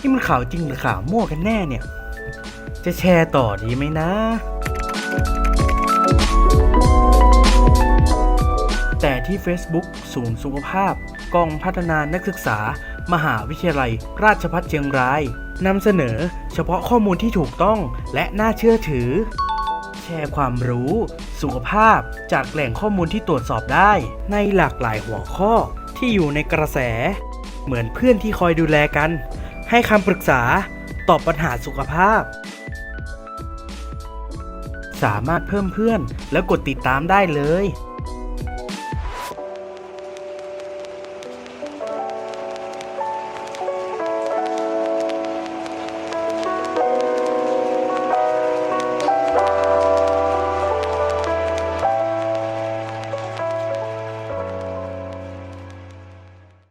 นี่มันข่าวจริงหรือข่าวมั่วกันแน่เนี่ย จะแชร์ต่อดีไหมนะ แต่ที่ Facebook ศูนย์สุขภาพ กองพัฒนานักศึกษา มหาวิทยาลัย ราชภัฏเชียงรายนำเสนอเฉพาะข้อมูลที่ถูกต้องและน่าเชื่อถือ แชร์ความรู้ สุขภาพจากแหล่งข้อมูลที่ตรวจสอบได้ ในหลากหลายหัวข้อที่อยู่ในกระแส เหมือนเพื่อนที่คอยดูแลกัน ให้คำปรึกษาตอบปัญหาสุขภาพ สามารถเพิ่มเพื่อนแล้วกดติดตามได้เลย